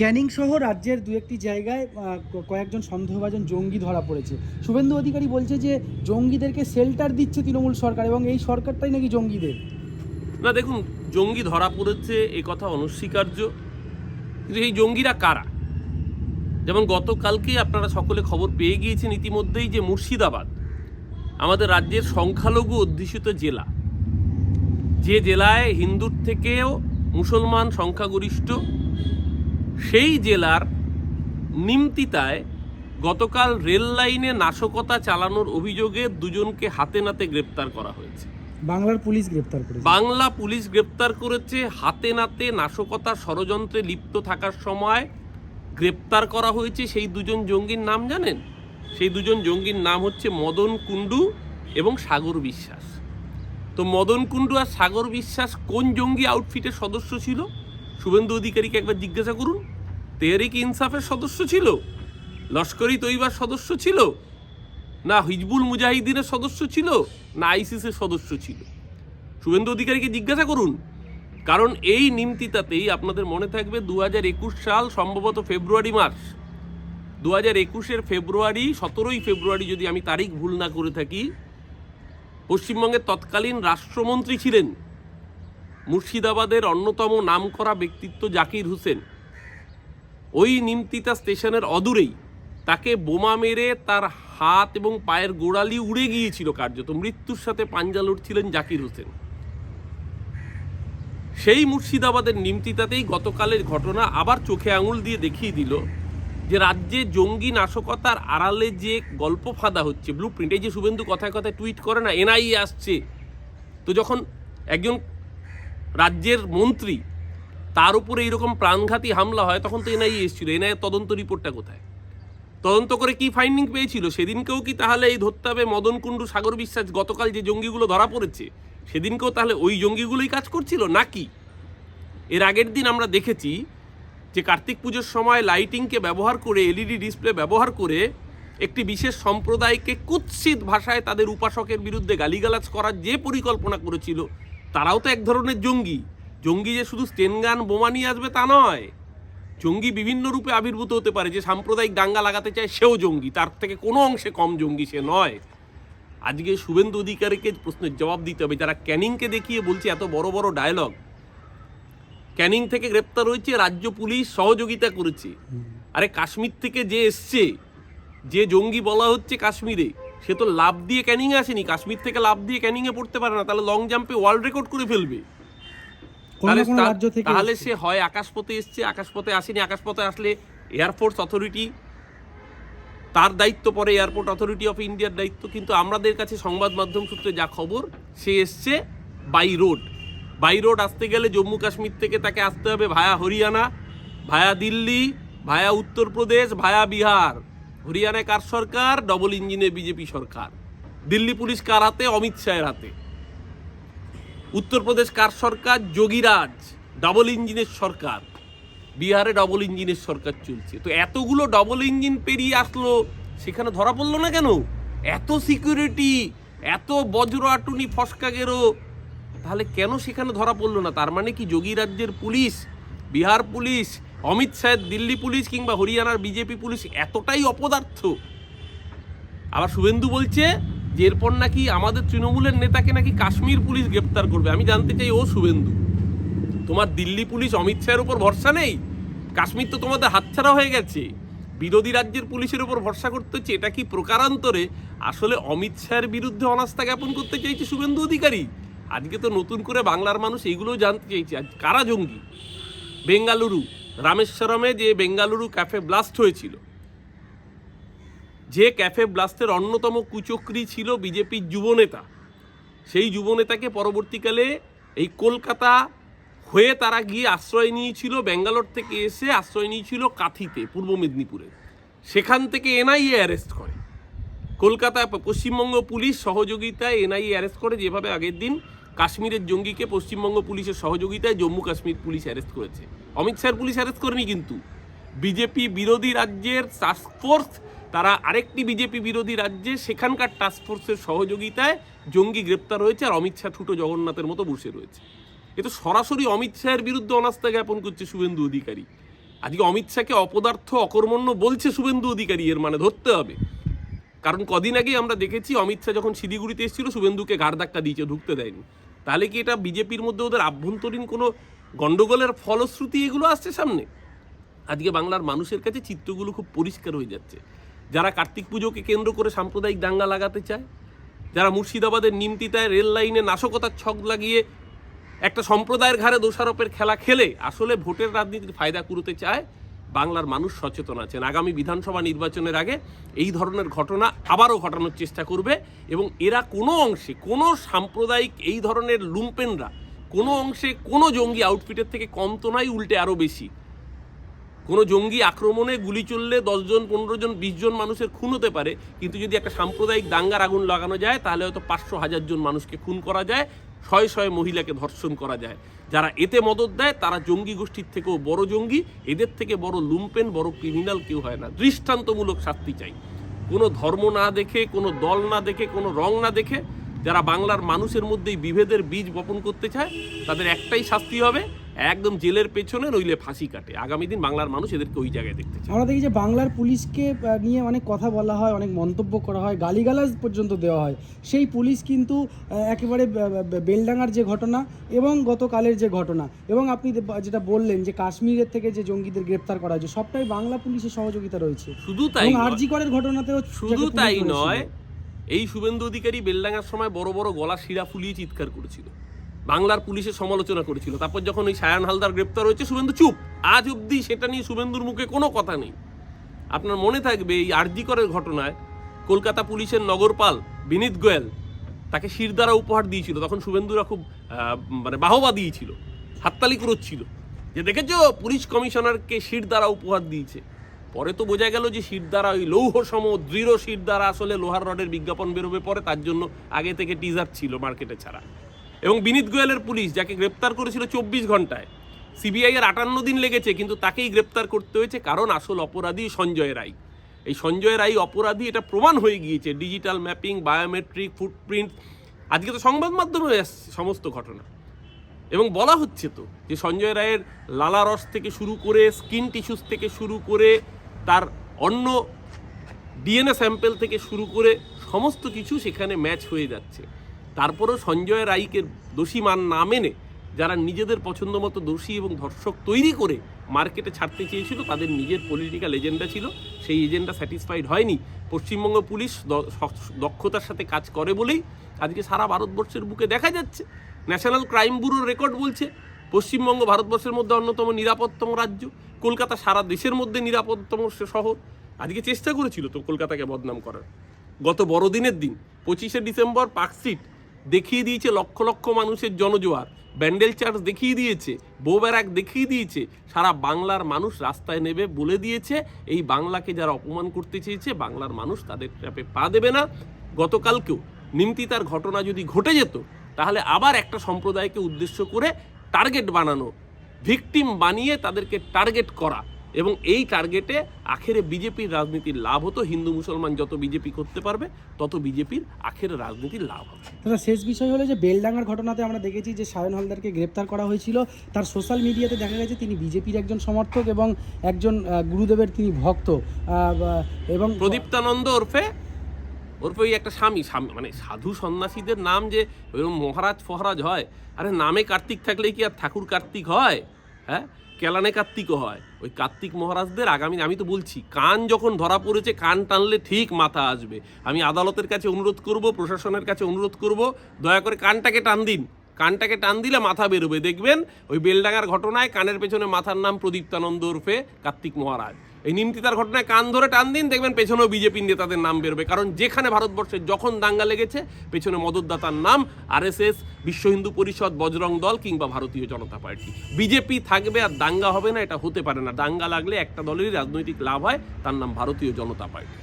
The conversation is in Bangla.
ক্যানিং সহ রাজ্যের দু একটি জায়গায় কয়েকজন সন্দেহভাজন জঙ্গি ধরা পড়েছে। শুভেন্দু অধিকারী বলছে যে, জঙ্গিদেরকে শেল্টার দিচ্ছে তৃণমূল সরকার এবং এই সরকারটাই নাকি জঙ্গিদের। না, দেখুন, জঙ্গি ধরা পড়েছে এ কথা অনস্বীকার্য। কিন্তু এই জঙ্গিরা কারা? যেমন গতকালকেই আপনারা সকলে খবর পেয়ে গিয়েছেন ইতিমধ্যেই যে মুর্শিদাবাদ, আমাদের রাজ্যের সংখ্যালঘু অধ্যুষিত জেলা। যে জেলায় হিন্দুর থেকেও মুসলমান সংখ্যাগরিষ্ঠ সেই জেলার নিমতিতায় গতকাল রেল লাইনে নাশকতা চালানোর অভিযোগে দুজনকে হাতে নাতে গ্রেপ্তার করা হয়েছে। বাংলার পুলিশ গ্রেপ্তার করেছে। বাংলা পুলিশ গ্রেপ্তার করেছে হাতে নাতে নাশকতা ষড়যন্ত্রে লিপ্ত থাকার সময় গ্রেপ্তার করা হয়েছে সেই দুজন জঙ্গির নাম জানেন? সেই দুজন জঙ্গির নাম হচ্ছে মদন কুণ্ডু এবং সাগর বিশ্বাস। তো মদন কুণ্ডু আর সাগর বিশ্বাস কোন জঙ্গি আউটফিটের সদস্য ছিল? শুভেন্দু অধিকারীকে একবার জিজ্ঞাসা করুন। তেহরিক ইনসাফের সদস্য ছিল? লস্করি তৈবার সদস্য ছিল? না হিজবুল মুজাহিদিনের সদস্য ছিল? না আইসিসের সদস্য ছিল? শুভেন্দু অধিকারীকে জিজ্ঞাসা করুন। কারণ এই নিমতিতাতেই আপনাদের মনে থাকবে দু হাজার একুশ সাল, সম্ভবত ফেব্রুয়ারি মাস। দু হাজার একুশের ফেব্রুয়ারি, সতেরোই ফেব্রুয়ারি যদি আমি তারিখ ভুল না করে থাকি, পশ্চিমবঙ্গের তৎকালীন রাষ্ট্রমন্ত্রী ছিলেন মুর্শিদাবাদের অন্যতম নামকরা ব্যক্তিত্ব জাকির হোসেন। ওই নিমতিতা স্টেশনের অদূরেই। তাকে বোমা মেরে তার হাত এবং পায়ের গোড়ালি উড়ে গিয়েছিল কার্যত। মৃত্যুর সাথে পাঞ্জা লড়ছিলেন জাকির হোসেন। সেই মুর্শিদাবাদের নিমতিতাতেই গতকালের ঘটনা আবার চোখে আঙুল দিয়ে দেখিয়ে দিল যে রাজ্যে জঙ্গি নাশকতার আড়ালে যে গল্প ফাঁদা হচ্ছে ব্লু প্রিন্ট এই যে শুভেন্দু কথায় কথায় টুইট করে না, এনআইএ আসছে। তো যখন একজন রাজ্যের মন্ত্রী তার উপরে এরকম প্রাণঘাতী হামলা হয়, তখন তো এনআইএ এসেছিল। এনআইএ তদন্ত রিপোর্টটা কোথায়? তদন্ত করে কি ফাইন্ডিং পেয়েছিল? সেদিনকেও কি তাহলে এই ধরতে হবে মদন কুণ্ডু, সাগর বিশ্বাস গতকাল যে জঙ্গিগুলো ধরা পড়েছে, সেদিনকেও তাহলে ওই জঙ্গিগুলোই কাজ করছিল নাকি? এর আগের দিন আমরা দেখেছি যে কার্তিক পুজোর সময় লাইটিংকে ব্যবহার করে এলইডি ডিসপ্লে ব্যবহার করে একটি বিশেষ সম্প্রদায়কে কুৎসিত ভাষায় তাদের উপাসকের বিরুদ্ধে গালিগালাজ করার যে পরিকল্পনা করেছিল, তারাও তো এক ধরনের জঙ্গি। জঙ্গি যে শুধু স্টেনগান বোমা নিয়ে আসবে তা নয়। জঙ্গি বিভিন্ন রূপে আবির্ভূত হতে পারে। যে সাম্প্রদায়িক দাঙ্গা লাগাতে চায় সেও জঙ্গি। তার থেকে কোনো অংশে কম জঙ্গি সে নয়। আজকে শুভেন্দু অধিকারীকে প্রশ্নের জবাব দিতে হবে। যারা ক্যানিংকে দেখিয়ে বলছে এত বড় বড় ডায়লগ ক্যানিং থেকে গ্রেপ্তার হয়েছে, রাজ্য পুলিশ সহযোগিতা করেছে। আরে কাশ্মীর থেকে যে এসছে, যে জঙ্গি বলা হচ্ছে কাশ্মীরে, সে তো লাভ দিয়ে ক্যানিংয়ে আসেনি। কাশ্মীর থেকে লাভ দিয়ে ক্যানিংয়ে পড়তে পারে না। তাহলে লং জাম্পে ওয়ার্ল্ড রেকর্ড করে ফেলবে। তাহলে। সে হয় আকাশপথে এসছে আকাশপথে আসেনি আকাশপথে আসলে এয়ারফোর্স অথরিটি তার দায়িত্ব পরে এয়ারপোর্ট অথরিটি অফ ইন্ডিয়ার দায়িত্ব কিন্তু আমাদের কাছে সংবাদ মাধ্যম সূত্রে যা খবর সে এসছে বাই রোড বাই রোড আসতে গেলে জম্মু কাশ্মীর থেকে তাকে আসতে হবে via Haryana via Delhi via Uttar Pradesh via Bihar. হরিয়ানায় কার সরকার? ডবল ইঞ্জিনে বিজেপি সরকার। দিল্লি পুলিশ কার হাতে? অমিত শাহের হাতে। উত্তরপ্রদেশ কার সরকার? যোগীরাজ। ডবল ইঞ্জিনের সরকার। বিহারে ডবল ইঞ্জিনের সরকার চলছে। তো এতগুলো ডবল ইঞ্জিন পেরিয়ে আসলো, সেখানে ধরা পড়ল না কেন? এত সিকিউরিটি এত বজ্র আটুনি ফসকা গেরো। তাহলে কেন সেখানে ধরা পড়ল না? তার মানে কি যোগী রাজ্যের পুলিশ, বিহার পুলিশ, অমিত শাহের দিল্লি পুলিশ কিংবা হরিয়ানার বিজেপি পুলিশ এতটাই অপদার্থ? আবার শুভেন্দু বলছে যে এরপর নাকি আমাদের তৃণমূলের নেতাকে নাকি কাশ্মীর পুলিশ গ্রেপ্তার করবে, আমি জানতে চাই ও শুভেন্দু। তোমার দিল্লি পুলিশ অমিত শাহের উপর ভরসা নেই? কাশ্মীর তো তোমাদের হাতছাড়া হয়ে গেছে। বিরোধী রাজ্যের পুলিশের উপর ভরসা করতে হচ্ছে, এটা কি প্রকারান্তরে? আসলে অমিত শাহের বিরুদ্ধে অনাস্থা জ্ঞাপন করতে চাইছে শুভেন্দু অধিকারী? আজকে তো নতুন করে বাংলার মানুষ এইগুলোও জানতে চাইছে। আজ কারা জঙ্গি? বেঙ্গালুরু। রামেশ্বরমে যে বেঙ্গালুরু ক্যাফে ব্লাস্ট হয়েছিল। যে ক্যাফে ব্লাস্টের অন্যতম কুচক্রী ছিল বিজেপির যুবনেতা। সেই যুবনেতাকে পরবর্তীকালে এই কলকাতা হয়ে তারা গিয়ে আশ্রয় নিয়েছিল, ব্যাঙ্গালোর থেকে এসে আশ্রয় নিয়েছিল কাথিতে, পূর্ব মেদিনীপুরে। সেখান থেকে এনআইএ অ্যারেস্ট করে। কলকাতা পশ্চিমবঙ্গ পুলিশ সহযোগিতায় এনআইএ অ্যারেস্ট করে, যেভাবে আগের দিন কাশ্মীরের জঙ্গিকে পশ্চিমবঙ্গ পুলিশের সহযোগিতায় জম্মু কাশ্মীর পুলিশ অ্যারেস্ট করেছে। অমিত শাহের পুলিশ অ্যারেস্ট করেনি কিন্তু। বিজেপি বিরোধী রাজ্যের টাস্কফোর্স তারা আরেকটি বিজেপি বিরোধী রাজ্যে সেখানকার টাস্কফোর্সের সহযোগিতায় জঙ্গি গ্রেপ্তার হয়েছে আর অমিত শাহ ঠুটো জগন্নাথের মতো বসে রয়েছে। এ তো সরাসরি অমিত শাহের বিরুদ্ধে অনাস্থা জ্ঞাপন করছে শুভেন্দু অধিকারী। আজকে অমিত শাহকে অপদার্থ, অকর্মণ্য বলছে শুভেন্দু অধিকারী, এর মানে ধরতে হবে। কারণ কদিন আগেই আমরা দেখেছি অমিত শাহ যখন শিলিগুড়িতে এসেছিল, শুভেন্দুকে ঘাড় ধাক্কা দিয়েছে, ঢুকতে দেয়নি। তাহলে কি এটা বিজেপির মধ্যে ওদের আভ্যন্তরীণ কোনো গন্ডগোলের ফলশ্রুতি এগুলো আসছে সামনে? আজকে বাংলার মানুষের কাছে চিত্রগুলো খুব পরিষ্কার হয়ে যাচ্ছে। যারা কার্তিক পুজোকে কেন্দ্র করে সাম্প্রদায়িক দাঙ্গা লাগাতে চায়, যারা মুর্শিদাবাদের নিমতিতায় রেল লাইনে নাশকতার ছক লাগিয়ে একটা সম্প্রদায়ের ঘাড়ে দোষারোপের খেলা খেলে আসলে ভোটের রাজনীতির ফায়দা কুড়োতে চায়, বাংলার মানুষ সচেতন আছেন। আগামী বিধানসভা নির্বাচনের আগে এই ধরনের ঘটনা আবারও ঘটানোর চেষ্টা করবে এবং এরা কোনো অংশে, কোনো সাম্প্রদায়িক এই ধরনের লুম্পেনরা কোনো অংশে কোনো জঙ্গি আউটফিটের থেকে কম তো নয়, উল্টে আরও বেশি। কোনো জঙ্গি আক্রমণে গুলি চললে দশজন পনেরো জন বিশ জন মানুষের খুন হতে পারে। কিন্তু যদি একটা সাম্প্রদায়িক দাঙ্গার আগুন লাগানো যায়, তাহলে হয়তো পাঁচশো হাজার জন মানুষকে খুন করা যায়, শয়ে শয়ে মহিলাকে ধর্ষণ করা যায়। যারা এতে মদত দেয়, তারা জঙ্গি গোষ্ঠীর থেকেও বড় জঙ্গি, এদের থেকে বড় লুম্পেন, বড় ক্রিমিনাল কেউ হয় না। দৃষ্টান্তমূলক শাস্তি চাই। কোনো ধর্ম না দেখে, কোনো দল না দেখে, কোনো রং না দেখে, যারা বাংলার মানুষের মধ্যেই বিভেদের বীজ বপন করতে চায়, তাদের একটাই শাস্তি হবে একদম জেলের পেছনে নইলে ফাঁসি কাটে। আগামী দিন বাংলার মানুষ এদেরকে ওই জায়গায় দেখতে চায়। আমরা দেখি যে বাংলার পুলিশকে নিয়ে অনেক কথা বলা হয় অনেক মন্তব্য করা হয় গালিগালাজ পর্যন্ত দেওয়া হয়। সেই পুলিশ কিন্তু একেবারে বেলডাঙ্গার যে ঘটনা এবং গতকালের যে ঘটনা এবং আপনি যেটা বললেন যে কাশ্মীরের থেকে যে জঙ্গিদের গ্রেপ্তার করা হয়েছে সবটাই বাংলা পুলিশের সহযোগিতা রয়েছে। শুধু তাই আরজি করের ঘটনাতেও শুধু তাই নয় এই শুভেন্দু অধিকারী বেলডাঙ্গার সময় বড় বড় গলা শিরা ফুলিয়ে চিৎকার করেছিল। বাংলার পুলিশের সমালোচনা করেছিল। তারপর যখন ওই সায়ান হালদার গ্রেপ্তার হয়েছে, শুভেন্দু চুপ। আজ অবধি সেটা নিয়ে শুভেন্দুর মুখে কোনো কথা নেই। আপনার মনে থাকবে এই আরজিকরের ঘটনায় কলকাতা পুলিশের নগরপাল বিনীত গোয়েল তাকে শিরদারা উপহার দিয়েছিল। তখন শুভেন্দুরা খুব মানে বাহবা দিয়েছিল, হাততালি করছিল। যে দেখেছ, পুলিশ কমিশনারকে শিরদারা উপহার দিয়েছে। পরে তো বোঝা গেল যে শিরদারা ওই লৌহ সম, দৃঢ় শিরদারা আসলে লোহার রডের বিজ্ঞাপন বেরোবে পরে, তার জন্য আগে থেকে টিজার ছিল মার্কেটে ছাড়া। এবং বিনীত গোয়েলের পুলিশ, যাকে গ্রেপ্তার করেছিল চব্বিশ ঘন্টায় সিবিআই এর আটান্ন দিন লেগেছে, কিন্তু তাকেই গ্রেপ্তার করতে হয়েছে কারণ আসল অপরাধী সঞ্জয় রায়। এই সঞ্জয় রায় অপরাধী, এটা প্রমাণ হয়ে গিয়েছে, ডিজিটাল ম্যাপিং, বায়োমেট্রিক, ফুটপ্রিন্ট। আজকে তো সংবাদ মাধ্যমে আসছে সমস্ত ঘটনা। এবং বলা হচ্ছে তো যে সঞ্জয় রায়ের লালা রস থেকে শুরু করে, স্কিন টিস্যুস থেকে শুরু করে, তার অন্য ডিএনএ স্যাম্পেল থেকে শুরু করে, সমস্ত কিছু সেখানে ম্যাচ হয়ে যাচ্ছে। তারপরেও সঞ্জয় রায়কে দোষী মান না মেনে যারা নিজেদের পছন্দ মতো দোষী এবং ধর্ষক তৈরি করে মার্কেটে ছাড়তে চেয়েছিল, তাদের নিজের পলিটিক্যাল এজেন্ডা ছিল। সেই এজেন্ডা স্যাটিসফাইড হয়নি। পশ্চিমবঙ্গ পুলিশ দক্ষতার সাথে কাজ করে বলেই আজকে সারা ভারতবর্ষের বুকে দেখা যাচ্ছে। ন্যাশনাল ক্রাইম ব্যুরোর রেকর্ড বলছে, পশ্চিমবঙ্গ ভারতবর্ষের মধ্যে অন্যতম নিরাপত্তম রাজ্য। কলকাতা সারা দেশের মধ্যে নিরাপত্তম শহর। আজকে চেষ্টা করেছিল তো কলকাতাকে বদনাম করার। গত বড়দিনের দিন, পঁচিশে ডিসেম্বর পার্কস্ট্রিট দেখিয়ে দিয়েছে লক্ষ লক্ষ মানুষের জনজোয়ার। ব্যান্ডেল চার্চ দেখিয়ে দিয়েছে বো ব্যারাক দেখিয়ে দিয়েছে, সারা বাংলার মানুষ রাস্তায় নেবে বলে দিয়েছে। এই বাংলাকে যারা অপমান করতে চেয়েছে, বাংলার মানুষ তাদের ট্র্যাপে পা দেবে না। গতকালকেও নিমতিতার ঘটনা যদি ঘটে যেত, তাহলে আবার একটা সম্প্রদায়কে উদ্দেশ্য করে টার্গেট বানানো, ভিকটিম বানিয়ে তাদেরকে টার্গেট করা। এবং এই টার্গেটে আখেরে বিজেপির রাজনীতির লাভ হতো হিন্দু মুসলমান যত বিজেপি করতে পারবে তত বিজেপির আখেরে রাজনীতির লাভ হবে। দাদা শেষ বিষয় হলো যে বেলডাঙ্গার ঘটনাতে আমরা দেখেছি যে সায়ন হালদারকে গ্রেপ্তার করা হয়েছিল। তার সোশ্যাল মিডিয়াতে দেখা গেছে তিনি বিজেপির একজন সমর্থক এবং একজন গুরুদেবের তিনি ভক্ত। এবং প্রদীপ্তানন্দ ওরফে ওরফে ওই একটা স্বামী স্বামী মানে সাধু সন্ন্যাসীদের নাম যে ওইরকম মহারাজ ফহারাজ হয় আরে নামে কার্তিক থাকলে কি আর ঠাকুর কার্তিক হয়? হ্যাঁ? কেলানে কার্তিকও হয়। ওই কার্তিক মহারাজদের আগামী আমি তো বলছি, কান যখন ধরা পড়েছে, কান টানলে ঠিক মাথা আসবে। আমি আদালতের কাছে অনুরোধ করব, প্রশাসনের কাছে অনুরোধ করব, দয়া করে কানটাকে টান দিন। কানটাকে টান দিলে মাথা বেরোবে। দেখবেন ওই বেলডাঙার ঘটনায় কানের পেছনে মাথার নাম প্রদীপ্তানন্দ ওরফে কার্তিক মহারাজ। এই নিমতিতার ঘটনায় কান ধরে টান দিন, দেখবেন পেছনেও বিজেপি নেতাদের নাম বেরোবে। কারণ যেখানে ভারতবর্ষে যখন দাঙ্গা লেগেছে, পেছনে মদতদাতার নাম, আরএসএস, বিশ্ব হিন্দু পরিষদ, বজরং দল কিংবা ভারতীয় জনতা পার্টি। বিজেপি থাকবে আর দাঙ্গা হবে না, এটা হতে পারে না। দাঙ্গা লাগলে একটা দলেরই রাজনৈতিক লাভ হয়, তার নাম ভারতীয় জনতা পার্টি।